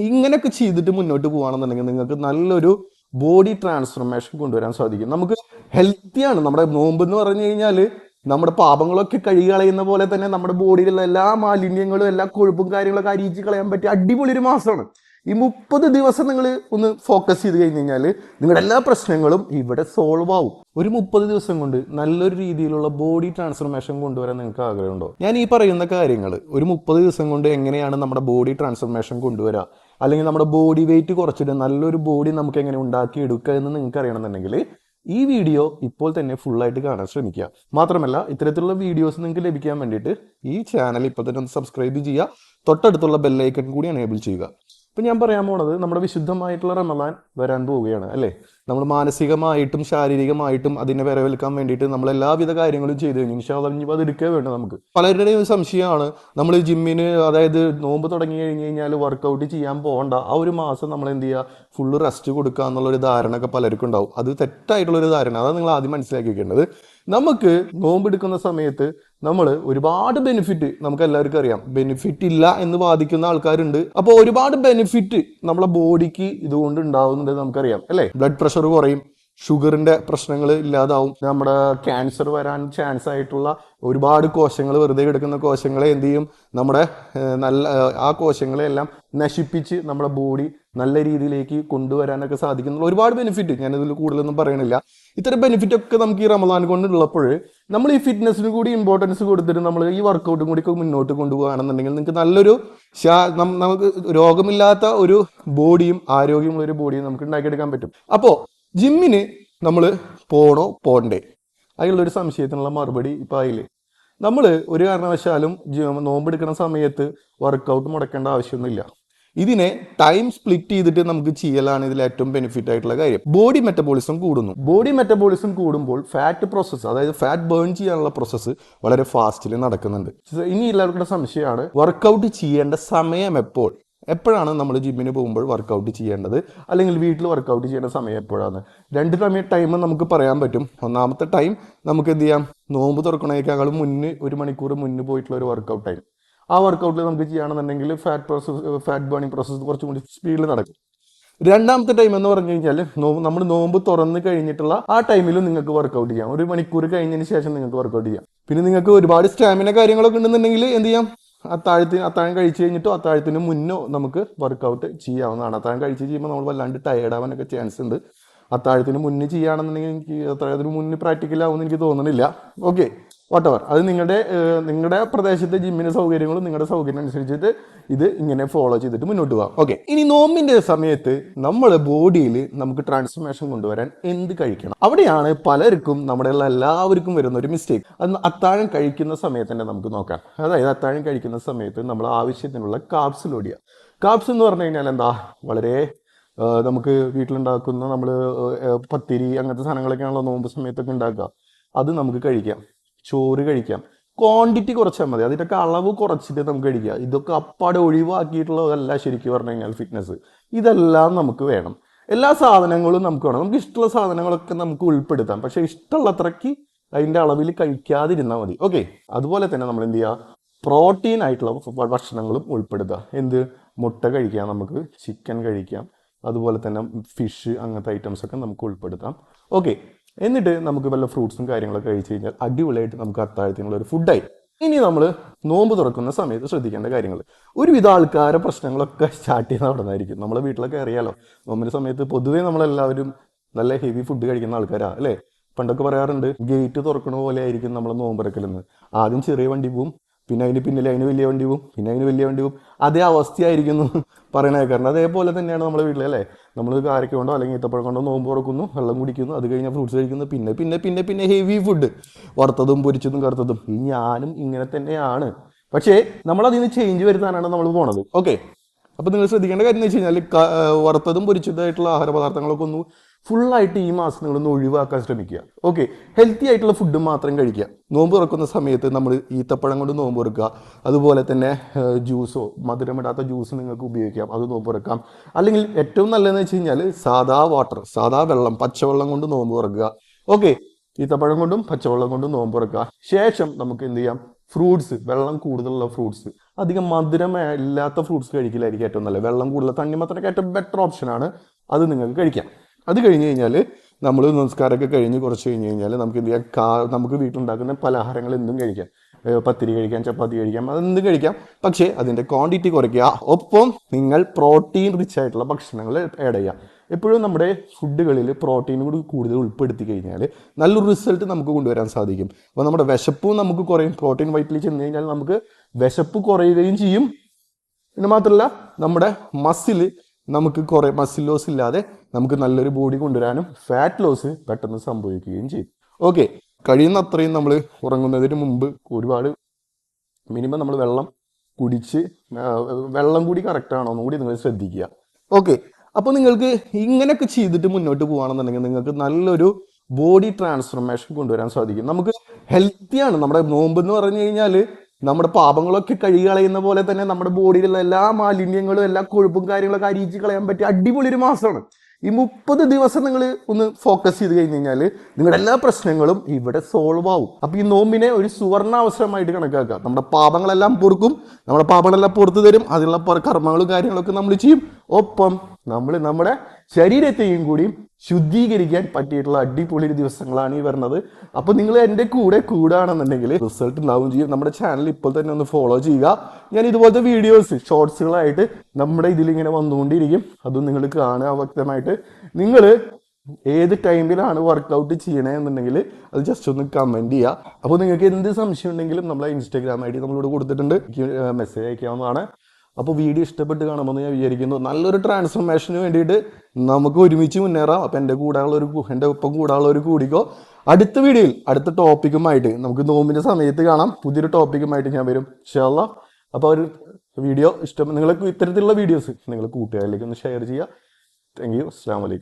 ഇങ്ങനെയൊക്കെ ചെയ്തിട്ട് മുന്നോട്ട് പോകുകയാണെന്നുണ്ടെങ്കിൽ നിങ്ങൾക്ക് നല്ലൊരു ബോഡി ട്രാൻസ്ഫോർമേഷൻ കൊണ്ടുവരാൻ സാധിക്കും. നമുക്ക് ഹെൽത്തിയാണ് നമ്മുടെ നോമ്പ് എന്ന് പറഞ്ഞു കഴിഞ്ഞാൽ നമ്മുടെ പാപങ്ങളൊക്കെ കഴുകി കളയുന്ന പോലെ തന്നെ നമ്മുടെ ബോഡിയിലുള്ള എല്ലാ മാലിന്യങ്ങളും എല്ലാ കൊഴുപ്പും കാര്യങ്ങളൊക്കെ അരിയിച്ച് കളയാൻ പറ്റിയ അടിപൊളി ഒരു മാസമാണ്. ഈ മുപ്പത് ദിവസം നിങ്ങൾ ഒന്ന് ഫോക്കസ് ചെയ്ത് കഴിഞ്ഞ് കഴിഞ്ഞാൽ നിങ്ങളുടെ എല്ലാ പ്രശ്നങ്ങളും ഇവിടെ സോൾവ് ആവും. ഒരു മുപ്പത് ദിവസം കൊണ്ട് നല്ലൊരു രീതിയിലുള്ള ബോഡി ട്രാൻസ്ഫോർമേഷൻ കൊണ്ടുവരാൻ നിങ്ങൾക്ക് ആഗ്രഹമുണ്ടോ? ഞാൻ ഈ പറയുന്ന കാര്യങ്ങൾ ഒരു മുപ്പത് ദിവസം കൊണ്ട് എങ്ങനെയാണ് നമ്മുടെ ബോഡി ട്രാൻസ്ഫോർമേഷൻ കൊണ്ടുവരിക അല്ലെങ്കിൽ നമ്മുടെ ബോഡി വെയിറ്റ് കുറച്ചിട്ട് നല്ലൊരു ബോഡി നമുക്ക് എങ്ങനെ ഉണ്ടാക്കി എടുക്കുക എന്ന് നിങ്ങൾക്ക് അറിയണമെന്നുണ്ടെങ്കിൽ ഈ വീഡിയോ ഇപ്പോൾ തന്നെ ഫുള്ളായിട്ട് കാണാൻ ശ്രമിക്കുക. മാത്രമല്ല ഇത്തരത്തിലുള്ള വീഡിയോസ് നിങ്ങൾക്ക് ലഭിക്കാൻ വേണ്ടിയിട്ട് ഈ ചാനൽ ഇപ്പോൾ തന്നെ ഒന്ന് സബ്സ്ക്രൈബ് ചെയ്യുക. തൊട്ടടുത്തുള്ള ബെല്ലൈക്കൺ കൂടി എനേബിൾ ചെയ്യുക. ഇപ്പം ഞാൻ പറയാൻ പോണത് നമ്മുടെ വിശുദ്ധമായിട്ടുള്ള റമദാൻ വരാൻ പോവുകയാണ് അല്ലേ? നമ്മൾ മാനസികമായിട്ടും ശാരീരികമായിട്ടും അതിനെ വരവേൽക്കാൻ വേണ്ടിയിട്ട് നമ്മൾ എല്ലാവിധ കാര്യങ്ങളും ചെയ്തു കഴിഞ്ഞു. ഇൻഷാല്ല ഇനിയിപ്പോൾ അത് എടുക്കുക വേണ്ട നമുക്ക്. പലരുടെയും സംശയമാണ് നമ്മൾ ജിമ്മിന് അതായത് നോമ്പ് തുടങ്ങി കഴിഞ്ഞ് കഴിഞ്ഞാൽ വർക്കൗട്ട് ചെയ്യാൻ പോകണ്ട. ആ ഒരു മാസം നമ്മൾ എന്ത് ചെയ്യുക? ഫുള്ള് റെസ്റ്റ് കൊടുക്കുക എന്നുള്ളൊരു ധാരണ ഒക്കെ പലർക്കും ഉണ്ടാവും. അത് തെറ്റായിട്ടുള്ളൊരു ധാരണ. അതാണ് നിങ്ങൾ ആദ്യം മനസ്സിലാക്കി വെക്കേണ്ടത് നമുക്ക് നോമ്പെടുക്കുന്ന സമയത്ത് നമ്മൾ ഒരുപാട് ബെനിഫിറ്റ് നമുക്ക് എല്ലാവർക്കും അറിയാം. ബെനിഫിറ്റ് ഇല്ല എന്ന് വാദിക്കുന്ന ആൾക്കാരുണ്ട്. അപ്പോൾ ഒരുപാട് ബെനിഫിറ്റ് നമ്മളെ ബോഡിക്ക് ഇതുകൊണ്ട് ഉണ്ടാവുന്നുണ്ട് നമുക്കറിയാം അല്ലേ? ബ്ലഡ് പ്രഷർ കുറയും ഷുഗറിന്റെ പ്രശ്നങ്ങൾ ഇല്ലാതാവും. നമ്മുടെ ക്യാൻസർ വരാൻ ചാൻസ് ആയിട്ടുള്ള ഒരുപാട് കോശങ്ങൾ വെറുതെ കിടക്കുന്ന കോശങ്ങളെ എന്ത് ചെയ്യും? നമ്മുടെ നല്ല ആ കോശങ്ങളെ എല്ലാം നശിപ്പിച്ച് നമ്മുടെ ബോഡി നല്ല രീതിയിലേക്ക് കൊണ്ടുവരാനൊക്കെ സാധിക്കുന്ന ഒരുപാട് ബെനിഫിറ്റ് ഞാനിതിൽ കൂടുതലൊന്നും പറയണില്ല. ഇത്തരം ബെനിഫിറ്റ് ഒക്കെ നമുക്ക് ഈ റമദാൻ കൊണ്ടുള്ളപ്പോൾ നമ്മൾ ഈ ഫിറ്റ്നസിന് കൂടി ഇമ്പോർട്ടൻസ് കൊടുത്തിട്ട് നമ്മൾ ഈ വർക്കൗട്ടും കൂടി മുന്നോട്ട് കൊണ്ടുപോകുകയാണെന്നുണ്ടെങ്കിൽ നിങ്ങൾക്ക് നല്ലൊരു നമുക്ക് രോഗമില്ലാത്ത ഒരു ബോഡിയും ആരോഗ്യമുള്ള ഒരു ബോഡിയും നമുക്ക് ഉണ്ടാക്കിയെടുക്കാൻ പറ്റും. അപ്പോൾ ജിമ്മിന് നമ്മൾ പോണോ പോണ്ടേ? അതിലുള്ള ഒരു സംശയത്തിനുള്ള മറുപടി ഇപ്പം അതിൽ നമ്മൾ ഒരു കാരണവശാലും നോമ്പെടുക്കുന്ന സമയത്ത് വർക്കൗട്ട് മുടക്കേണ്ട ആവശ്യമൊന്നുമില്ല. ഇതിനെ ടൈം സ്പ്ലിറ്റ് ചെയ്തിട്ട് നമുക്ക് ചെയ്യലാണ് ഇതിൽ ഏറ്റവും ബെനിഫിറ്റ് ആയിട്ടുള്ള കാര്യം. ബോഡി മെറ്റബോളിസം കൂടുന്നു. ബോഡി മെറ്റബോളിസം കൂടുമ്പോൾ ഫാറ്റ് പ്രോസസ്സ് അതായത് ഫാറ്റ് ബേൺ ചെയ്യാനുള്ള പ്രോസസ്സ് വളരെ ഫാസ്റ്റിൽ നടക്കുന്നുണ്ട്. ഇനി എല്ലാവർക്കും സംശയമാണ് വർക്കൗട്ട് ചെയ്യേണ്ട സമയം എപ്പോൾ? എപ്പോഴാണ് നമ്മൾ ജിമ്മിന് പോകുമ്പോൾ വർക്കൗട്ട് ചെയ്യേണ്ടത്? അല്ലെങ്കിൽ വീട്ടിൽ വർക്കൗട്ട് ചെയ്യേണ്ട സമയം എപ്പോഴാണ്? രണ്ട് സമയം ടൈം നമുക്ക് പറയാൻ പറ്റും. ഒന്നാമത്തെ ടൈം നമുക്ക് എന്ത് ചെയ്യാം? നോമ്പ് തുറക്കണേക്കാളും മുന്നേ ഒരു മണിക്കൂർ മുന്നേ പോയിട്ടുള്ള ഒരു വർക്കൗട്ട് ടൈം ആ വർക്കൗട്ടിൽ നമുക്ക് ചെയ്യുകയാണെന്നുണ്ടെങ്കിൽ fat process fat burning process കുറച്ചും കൂടി സ്പീഡിൽ നടക്കും. രണ്ടാമത്തെ ടൈം എന്ന് പറഞ്ഞു കഴിഞ്ഞാൽ നോമ്പ് നമ്മൾ നോമ്പ് തുറന്ന് കഴിഞ്ഞിട്ടുള്ള ആ ടൈമിലും നിങ്ങൾക്ക് വർക്കൗട്ട് ചെയ്യാം. ഒരു മണിക്കൂർ കഴിഞ്ഞതിന് ശേഷം നിങ്ങൾക്ക് വർക്കൗട്ട് ചെയ്യാം. പിന്നെ നിങ്ങൾക്ക് ഒരുപാട് സ്റ്റാമിന കാര്യങ്ങളൊക്കെ ഉണ്ടെന്നുണ്ടെങ്കിൽ എന്ത് ചെയ്യാം? അത്താഴത്തിന് അത്താഴം കഴിച്ചു കഴിഞ്ഞിട്ടോ അത്താഴത്തിന് മുന്നോ നമുക്ക് വർക്കൗട്ട് ചെയ്യാവുന്നതാണ്. അത്താഴം കഴിച്ച് ചെയ്യുമ്പോൾ നമ്മൾ വല്ലാണ്ട് ടയേർഡ് ആവാനൊക്കെ ചാൻസ് ഉണ്ട്. അത്താഴത്തിന് മുന്നേ ചെയ്യുകയാണെന്നുണ്ടെങ്കിൽ എനിക്ക് അത്താഴത്തിന് മുന്നേ പ്രാക്ടിക്കൽ ആവുമെന്ന് എനിക്ക് തോന്നണില്ല. ഓക്കെ വാട്ടവർ അത് നിങ്ങളുടെ നിങ്ങളുടെ പ്രദേശത്തെ ജിമ്മിന് സൗകര്യങ്ങളും നിങ്ങളുടെ സൗകര്യം അനുസരിച്ചിട്ട് ഇത് ഇങ്ങനെ ഫോളോ ചെയ്തിട്ട് മുന്നോട്ട് പോകാം ഓക്കെ ഇനി നോമ്പിന്റെ സമയത്ത് നമ്മൾ ബോഡിയിൽ നമുക്ക് ട്രാൻസ്ഫർമേഷൻ കൊണ്ടുവരാൻ എന്ത് കഴിക്കണം? അവിടെയാണ് പലർക്കും നമ്മുടെ എല്ലാവർക്കും വരുന്ന ഒരു മിസ്റ്റേക്ക് അത് അത്താഴം കഴിക്കുന്ന സമയത്ത് തന്നെ നമുക്ക് നോക്കാം. അതായത് അത്താഴം കഴിക്കുന്ന സമയത്ത് നമ്മൾ ആവശ്യത്തിനുള്ള കാപ്സ് ലോഡ് ചെയ്യുക കാപ്സ് എന്ന് പറഞ്ഞു കഴിഞ്ഞാൽ എന്താ? വളരെ നമുക്ക് വീട്ടിലുണ്ടാക്കുന്ന നമ്മൾ പത്തിരി അങ്ങനത്തെ സാധനങ്ങളൊക്കെയാണല്ലോ നോമ്പ് സമയത്തൊക്കെ ഉണ്ടാക്കുക. അത് നമുക്ക് കഴിക്കാം. ചോറ് കഴിക്കാം. ക്വാണ്ടിറ്റി കുറച്ചാൽ മതി. അതിന്റെയൊക്കെ അളവ് കുറച്ചിട്ട് നമുക്ക് കഴിക്കാം. ഇതൊക്കെ അപ്പാടെ ഒഴിവാക്കിയിട്ടുള്ളതല്ല ശരിക്കും പറഞ്ഞു കഴിഞ്ഞാൽ ഫിറ്റ്നസ് ഇതെല്ലാം നമുക്ക് വേണം. എല്ലാ സാധനങ്ങളും നമുക്ക് വേണം. നമുക്ക് ഇഷ്ടമുള്ള സാധനങ്ങളൊക്കെ നമുക്ക് ഉൾപ്പെടുത്താം. പക്ഷേ ഇഷ്ടമുള്ളത്രയ്ക്ക് അതിന്റെ അളവിൽ കഴിക്കാതിരുന്നാൽ മതി. ഓക്കെ അതുപോലെ തന്നെ നമ്മൾ എന്ത് ചെയ്യുക പ്രോട്ടീൻ ആയിട്ടുള്ള ഭക്ഷണങ്ങളും ഉൾപ്പെടുത്തുക എന്ത്? മുട്ട കഴിക്കാം നമുക്ക് ചിക്കൻ കഴിക്കാം. അതുപോലെ തന്നെ ഫിഷ് അങ്ങനത്തെ ഐറ്റംസ് ഒക്കെ നമുക്ക് ഉൾപ്പെടുത്താം. ഓക്കെ എന്നിട്ട് നമുക്ക് വല്ല ഫ്രൂട്ട്സും കാര്യങ്ങളൊക്കെ കഴിച്ച് കഴിഞ്ഞാൽ അടിപൊളിയായിട്ട് നമുക്ക് അത്താഴത്തിനുള്ള ഒരു ഫുഡായി ഇനി നമ്മൾ നോമ്പ് തുറക്കുന്ന സമയത്ത് ശ്രദ്ധിക്കേണ്ട കാര്യങ്ങൾ ഒരുവിധ ആൾക്കാരെ പ്രശ്നങ്ങളൊക്കെ സ്റ്റാർട്ട് ചെയ്യുന്ന അവിടെ നിന്നായിരിക്കും നമ്മളെ വീട്ടിലൊക്കെ അറിയാലോ. നോമ്പിന്റെ സമയത്ത് പൊതുവേ നമ്മളെല്ലാവരും നല്ല ഹെവി ഫുഡ് കഴിക്കുന്ന ആൾക്കാരാ അല്ലേ? പണ്ടൊക്കെ പറയാറുണ്ട് ഗേറ്റ് തുറക്കണ പോലെ ആയിരിക്കും നമ്മൾ നോമ്പെടുക്കലെന്ന് ആദ്യം ചെറിയ വണ്ടി പോവും പിന്നെ അതിന് പിന്നിൽ അതിന് വലിയ വണ്ടി പോവും. പിന്നെ അതിന് വലിയ വണ്ടി പോവും. അതേ അവസ്ഥയായിരിക്കുന്നു പറയണ കാരണം അതേപോലെ തന്നെയാണ് നമ്മുടെ വീട്ടിൽ അല്ലേ? നമ്മൾ കാരക്ക കൊണ്ടോ അല്ലെങ്കിൽ ഈത്തപ്പഴം കൊണ്ടോ നോമ്പ് തുറക്കുന്നു വെള്ളം കുടിക്കുന്നു അത് കഴിഞ്ഞാൽ ഫ്രൂട്ട്സ് കഴിക്കുന്നു. പിന്നെ പിന്നെ പിന്നെ പിന്നെ ഹെവി ഫുഡ് വറുത്തതും പൊരിച്ചതും കറുത്തതും. ഈ ഞാനും ഇങ്ങനെ തന്നെയാണ്. പക്ഷേ നമ്മൾ നിന്ന് ചേഞ്ച് വരുത്താനാണ് നമ്മൾ പോണത്. ഓക്കെ അപ്പോൾ നിങ്ങൾ ശ്രദ്ധിക്കേണ്ട കാര്യം എന്ന് വെച്ച് കഴിഞ്ഞാൽ വറുത്തതും പൊരിച്ചതായിട്ടുള്ള ആഹാര പദാർത്ഥങ്ങളൊക്കെ ഒന്ന് ഫുള്ളായിട്ട് ഈ മാസം നിങ്ങളൊന്ന് ഒഴിവാക്കാൻ ശ്രമിക്കുക. ഓക്കെ ഹെൽത്തി ആയിട്ടുള്ള ഫുഡ് മാത്രം കഴിക്കുക. നോമ്പ് തുറക്കുന്ന സമയത്ത് നമ്മൾ ഈത്തപ്പഴം കൊണ്ട് നോമ്പ് തുറക്കുക. അതുപോലെ തന്നെ ജ്യൂസോ മധുരമിടാത്ത ജ്യൂസ് നിങ്ങൾക്ക് ഉപയോഗിക്കാം. അത് നോമ്പ് തുറക്കാം. അല്ലെങ്കിൽ ഏറ്റവും നല്ലതെന്ന് വെച്ച് കഴിഞ്ഞാൽ സാദാ വാട്ടർ സാദാ വെള്ളം പച്ചവെള്ളം കൊണ്ട് നോമ്പ് തുറക്കുക. ഓക്കെ ഈത്തപ്പഴം കൊണ്ടും പച്ചവെള്ളം കൊണ്ടും നോമ്പ് തുറക്കുക. ശേഷം നമുക്ക് എന്ത് ചെയ്യാം? ഫ്രൂട്ട്സ് വെള്ളം കൂടുതലുള്ള ഫ്രൂട്ട്സ്. അധികം മധുരം ഇല്ലാത്ത ഫ്രൂട്ട്സ് കഴിക്കലായിരിക്കും ഏറ്റവും നല്ലത്. വെള്ളം കൂടുതൽ തണ്ണിമത്തനൊക്കെ ഏറ്റവും ബെറ്റർ ഓപ്ഷനാണ് അത് നിങ്ങൾക്ക് കഴിക്കാം. അത് കഴിഞ്ഞ് കഴിഞ്ഞാൽ നമ്മൾ നമസ്കാരമൊക്കെ കഴിഞ്ഞ് കുറച്ച് കഴിഞ്ഞ് കഴിഞ്ഞാൽ നമുക്ക് എന്ത് ചെയ്യാം? കാ നമുക്ക് വീട്ടിലുണ്ടാക്കുന്ന പലഹാരങ്ങൾ എന്തും കഴിക്കാം. പത്തിരി കഴിക്കാം ചപ്പാത്തി കഴിക്കാം അതെന്തും കഴിക്കാം. പക്ഷേ അതിന്റെ ക്വാണ്ടിറ്റി കുറയ്ക്കുക. ഒപ്പം നിങ്ങൾ പ്രോട്ടീൻ റിച്ച് ആയിട്ടുള്ള ഭക്ഷണങ്ങൾ ആഡ് ചെയ്യുക. എപ്പോഴും നമ്മുടെ ഫുഡുകളിൽ പ്രോട്ടീൻ കൂടി കൂടുതൽ ഉൾപ്പെടുത്തി കഴിഞ്ഞാൽ നല്ലൊരു റിസൾട്ട് നമുക്ക് കൊണ്ടുവരാൻ സാധിക്കും. അപ്പോൾ നമ്മുടെ വിശപ്പും നമുക്ക് കുറയും. പ്രോട്ടീൻ വൈറ്റിൽ ചെന്ന് കഴിഞ്ഞാൽ നമുക്ക് വിശപ്പ് കുറയുകയും ചെയ്യും. പിന്നെ മാത്രമല്ല നമ്മുടെ മസിൽ നമുക്ക് കുറേ മസിൽ ലോസ് ഇല്ലാതെ നമുക്ക് നല്ലൊരു ബോഡി കൊണ്ടുവരാനും ഫാറ്റ് ലോസ് പെട്ടെന്ന് സംഭവിക്കുകയും ചെയ്യും. ഓക്കെ കഴിയുന്ന അത്രയും നമ്മൾ ഉറങ്ങുന്നതിന് മുമ്പ് ഒരുപാട് മിനിമം നമ്മൾ വെള്ളം കുടിച്ച് വെള്ളം കൂടി കറക്റ്റ് ആണോ എന്നും കൂടി നിങ്ങൾ ശ്രദ്ധിക്കുക. ഓക്കെ അപ്പോൾ നിങ്ങൾക്ക് ഇങ്ങനെയൊക്കെ ചെയ്തിട്ട് മുന്നോട്ട് പോകുകയാണെന്നുണ്ടെങ്കിൽ നിങ്ങൾക്ക് നല്ലൊരു ബോഡി ട്രാൻസ്ഫോർമേഷൻ കൊണ്ടുവരാൻ സാധിക്കും. നമുക്ക് ഹെൽത്തിയാണ് നമ്മുടെ നോമ്പ് എന്ന് പറഞ്ഞു കഴിഞ്ഞാൽ നമ്മുടെ പാപങ്ങളൊക്കെ കഴുകി കളയുന്ന പോലെ തന്നെ നമ്മുടെ ബോഡിയിലുള്ള എല്ലാ മാലിന്യങ്ങളും എല്ലാ കൊഴുപ്പും കാര്യങ്ങളൊക്കെ അരിയിച്ച് കളയാൻ പറ്റിയ അടിപൊളി ഒരു മാസമാണ്. ഈ മുപ്പത് ദിവസം നിങ്ങൾ ഒന്ന് ഫോക്കസ് ചെയ്ത് കഴിഞ്ഞ് കഴിഞ്ഞാൽ നിങ്ങളുടെ എല്ലാ പ്രശ്നങ്ങളും ഇവിടെ സോൾവ് ആവും. അപ്പൊ ഈ നോമ്പിനെ ഒരു സുവർണ അവസരമായിട്ട് കണക്കാക്കുക. നമ്മുടെ പാപങ്ങളെല്ലാം പൊറുക്കും നമ്മുടെ പാപങ്ങളെല്ലാം പുറത്തു തരും അതിനുള്ള കർമ്മങ്ങളും കാര്യങ്ങളൊക്കെ നമ്മൾ ചെയ്യും. ഒപ്പം നമ്മൾ നമ്മുടെ ശരീരത്തെയും കൂടി ശുദ്ധീകരിക്കാൻ പറ്റിയിട്ടുള്ള അടിപൊളി ദിവസങ്ങളാണ് ഈ വരുന്നത്. അപ്പോൾ നിങ്ങൾ എന്റെ കൂടെ കൂടുകയാണെന്നുണ്ടെങ്കിൽ റിസൾട്ട് ഉണ്ടാവുകയും ചെയ്യും. നമ്മുടെ ചാനൽ ഇപ്പോൾ തന്നെ ഒന്ന് ഫോളോ ചെയ്യുക. ഞാൻ ഇതുപോലത്തെ വീഡിയോസ് ഷോർട്സുകളായിട്ട് നമ്മുടെ ഇതിലിങ്ങനെ വന്നുകൊണ്ടിരിക്കും. അതും നിങ്ങൾ കാണുക വ്യക്തമായിട്ട്. നിങ്ങൾ ഏത് ടൈമിലാണ് വർക്കൗട്ട് ചെയ്യണേ എന്നുണ്ടെങ്കിൽ അത് ജസ്റ്റ് ഒന്ന് കമന്റ് ചെയ്യുക. അപ്പോൾ നിങ്ങൾക്ക് എന്ത് സംശയം ഉണ്ടെങ്കിലും നമ്മളെ ഇൻസ്റ്റാഗ്രാം ഐ ഡി നമ്മളിവിടെ കൊടുത്തിട്ടുണ്ട്. മെസ്സേജ് അയക്കാവുന്നതാണ്. അപ്പോൾ വീഡിയോ ഇഷ്ടപ്പെട്ട് കാണുമെന്ന് ഞാൻ വിചാരിക്കുന്നു. നല്ലൊരു ട്രാൻസ്ഫോർമേഷന് വേണ്ടിയിട്ട് നമുക്ക് ഒരുമിച്ച് മുന്നേറാം. അപ്പോൾ എന്റെ കൂടെ ഉള്ളൊരു കു- എന്റെ ഒപ്പം കൂടെ ഉള്ളൊരു കൂടിക്കോ. അടുത്ത വീഡിയോയിൽ അടുത്ത ടോപ്പിക്കുമായിട്ട് നമുക്ക് നോമ്പിന്റെ സമയത്ത് കാണാം. പുതിയൊരു ടോപ്പിക്കുമായിട്ട് ഞാൻ വരും ഷല്ല അപ്പോൾ ഒരു വീഡിയോ ഇഷ്ടം നിങ്ങൾക്ക് ഇത്തരത്തിലുള്ള വീഡിയോസ് നിങ്ങൾ കൂട്ടുകാരിലേക്ക് ഒന്ന് ഷെയർ ചെയ്യുക. താങ്ക് യു അസ്സാം വലൈക്കും